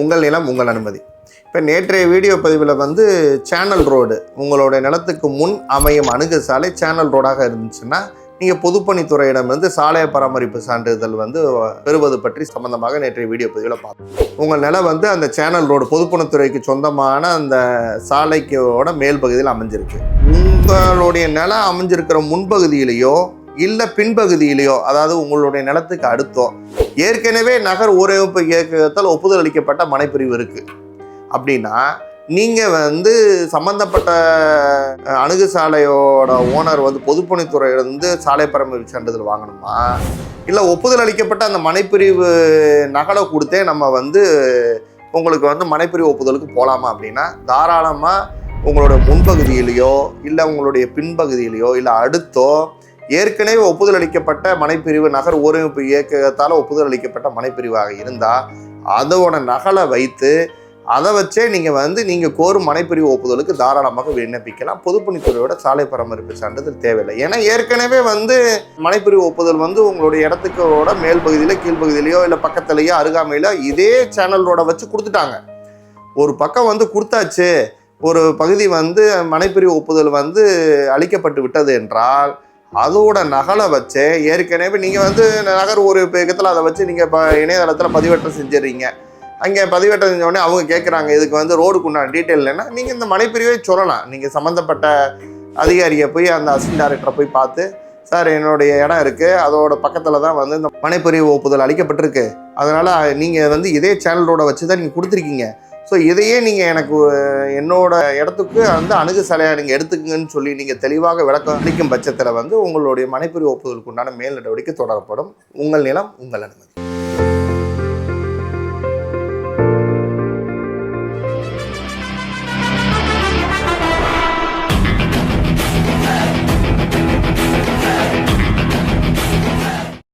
உங்கள் நிலம் உங்கள் அனுமதி. இப்போ நேற்றைய வீடியோ பதிவில் வந்து சேனல் ரோடு உங்களுடைய நிலத்துக்கு முன் அமையும் அணுகு சாலை சேனல் ரோடாக இருந்துச்சுன்னா நீங்கள் பொதுப்பணித்துறையிடமிருந்து சாலை பராமரிப்பு சான்றிதழ் வந்து பெறுவது பற்றி சம்பந்தமாக நேற்றைய வீடியோ பதிவில் பார்த்தோம். உங்கள் நிலம் வந்து அந்த சேனல் ரோடு பொதுப்பணித்துறைக்கு சொந்தமான அந்த சாலைக்கோட மேல் பகுதியில் அமைஞ்சிருக்கு. உங்களுடைய நிலம் அமைஞ்சிருக்கிற முன்பகுதியிலேயோ இல்லை பின்பகுதியிலேயோ அதாவது உங்களுடைய நிலத்துக்கு அடுத்தோ ஏற்கனவே நகர் ஊரமைப்பு இயக்கத்தால் ஒப்புதல் அளிக்கப்பட்ட மனைப்பிரிவு இருக்குது அப்படின்னா நீங்கள் வந்து சம்மந்தப்பட்ட அணுகுசாலையோட அணுகு சாலையோட ஓனர் வந்து பொதுப்பணித்துறையிலிருந்து சாலை பராமரிப்பு சான்றிதழ் வாங்கணுமா? இல்லை ஒப்புதல் அளிக்கப்பட்ட அந்த மனைப்பிரிவு நகலை கொடுத்தே நம்ம வந்து உங்களுக்கு வந்து மனைப்பிரிவு ஒப்புதலுக்கு போகலாமா அப்படின்னா தாராளமாக உங்களோட முன்பகுதியிலையோ இல்லை உங்களுடைய பின்பகுதியிலையோ இல்லை அடுத்தோ ஏற்கனவே ஒப்புதல் அளிக்கப்பட்ட மனைப்பிரிவு நகர் ஊரமைப்பு இயக்கத்தால் ஒப்புதல் அளிக்கப்பட்ட மனைப்பிரிவாக இருந்தால் அதோட நகலை வைத்து அதை வச்சே நீங்கள் வந்து நீங்கள் கோரும் மனைப்பிரிவு ஒப்புதலுக்கு தாராளமாக விண்ணப்பிக்கலாம். பொதுப்பணித்துறையோட சாலை பராமரிப்பு சான்றிதழ் தேவையில்லை. ஏன்னா ஏற்கனவே வந்து மனைப்பிரிவு ஒப்புதல் வந்து உங்களுடைய இடத்துக்கோட மேல் பகுதியில் கீழ்ப்பகுதியிலையோ இல்லை பக்கத்துலையோ அருகாமையிலோ இதே சேனலோட வச்சு கொடுத்துட்டாங்க. ஒரு பக்கம் வந்து கொடுத்தாச்சு. ஒரு பகுதி வந்து மனைப்பிரிவு ஒப்புதல் வந்து அளிக்கப்பட்டு விட்டது என்றால் அதோட நகலை வச்சு ஏற்கனவே நீங்கள் வந்து நகர் ஒரு இயக்கத்தில் அதை வச்சு நீங்கள் இப்போ இணையதளத்தில் பதிவேற்றம் செஞ்சிடுறீங்க. அங்கே பதிவேற்றம் செஞ்சோடனே அவங்க கேட்குறாங்க இதுக்கு வந்து ரோடுக்கு உண்டான டீட்டெயில் இல்லைன்னா நீங்கள் இந்த மனைப்பிரிவே சொல்லலாம். நீங்கள் சம்மந்தப்பட்ட அதிகாரியை போய் அந்த அசிஸ்டன்ட் டைரக்டரை போய் பார்த்து சார் என்னுடைய இடம் இருக்குது அதோட பக்கத்தில் தான் வந்து இந்த மனைப்பிரிவு ஒப்புதல் அளிக்கப்பட்டிருக்கு. அதனால் நீங்கள் வந்து இதே சேனல் ரோடை வச்சு தான் நீங்கள் கொடுத்துருக்கீங்க. ஸோ இதையே நீங்கள் எனக்கு என்னோட இடத்துக்கு வந்து அணுகு சிலையாக நீங்கள் எடுத்துக்கங்கன்னு சொல்லி நீங்கள் தெளிவாக விளக்கம் அளிக்கும் பட்சத்தில் வந்து உங்களுடைய மனைப்புரி ஒப்புதலுக்கு உண்டான மேல் நடவடிக்கை தொடரப்படும். உங்கள் நிலம் உங்கள் அனுமதி.